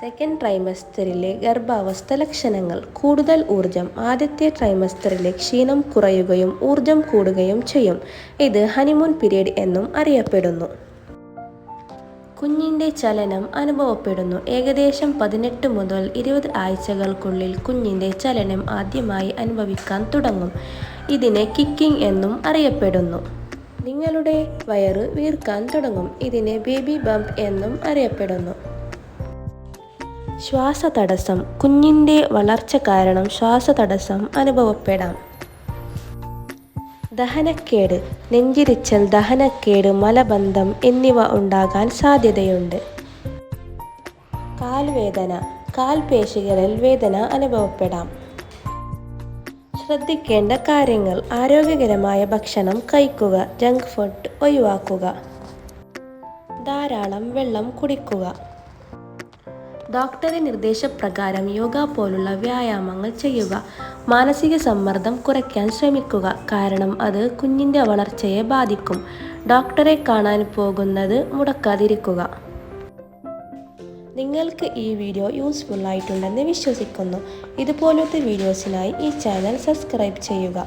Second ട്രൈമസ്റ്ററിലെ ഗർഭാവസ്ഥ ലക്ഷണങ്ങൾ. കൂടുതൽ ഊർജം ആദ്യത്തെ ട്രൈമസ്റ്ററിലെ ക്ഷീണം കുറയുകയും ഊർജം കൂടുകയും ചെയ്യും. ഇത് ഹണിമൂൺ പീരീഡ് എന്നും അറിയപ്പെടുന്നു. കുഞ്ഞിന്റെ ചലനം അനുഭവപ്പെടുന്നു. ഏകദേശം പതിനെട്ട് മുതൽ ഇരുപത് ആഴ്ചകൾക്കുള്ളിൽ കുഞ്ഞിന്റെ ചലനം ആദ്യമായി അനുഭവിക്കാൻ തുടങ്ങും. ഇതിനെ കിക്കിംഗ് എന്നും അറിയപ്പെടുന്നു. നിങ്ങളുടെ വയറ് വീർക്കാൻ തുടങ്ങും. ഇതിനെ ബേബി ബംപ് എന്നും അറിയപ്പെടുന്നു. ശ്വാസതടസ്സം കുഞ്ഞിന്റെ വളർച്ച കാരണം ശ്വാസതടസ്സം അനുഭവപ്പെടാം. ദഹനക്കേട് നെഞ്ചിരിച്ചൽ ദഹനക്കേട് മലബന്ധം എന്നിവ ഉണ്ടാകാൻ സാധ്യതയുണ്ട്. കാൽവേദന കാൽപേശികളിൽ വേദന അനുഭവപ്പെടാം. ശ്രദ്ധിക്കേണ്ട കാര്യങ്ങൾ ആരോഗ്യകരമായ ഭക്ഷണം കഴിക്കുക ജങ്ക് ഫുഡ് ഒഴിവാക്കുക. ധാരാളം വെള്ളം കുടിക്കുക. ഡോക്ടറെ നിർദ്ദേശപ്രകാരം യോഗ പോലുള്ള വ്യായാമങ്ങൾ ചെയ്യുക. മാനസിക സമ്മർദ്ദം കുറയ്ക്കാൻ ശ്രമിക്കുക. കാരണം അത് കുഞ്ഞിന്റെ വളർച്ചയെ ബാധിക്കും. ഡോക്ടറെ കാണാൻ പോകുന്നത് മുടക്കാതിരിക്കുക. നിങ്ങൾക്ക് ഈ വീഡിയോ യൂസ്ഫുൾ ആയിട്ടുണ്ടെന്ന് വിശ്വസിക്കുന്നു. ഇതുപോലത്തെ വീഡിയോസിനായി ഈ ചാനൽ സബ്സ്ക്രൈബ് ചെയ്യുക.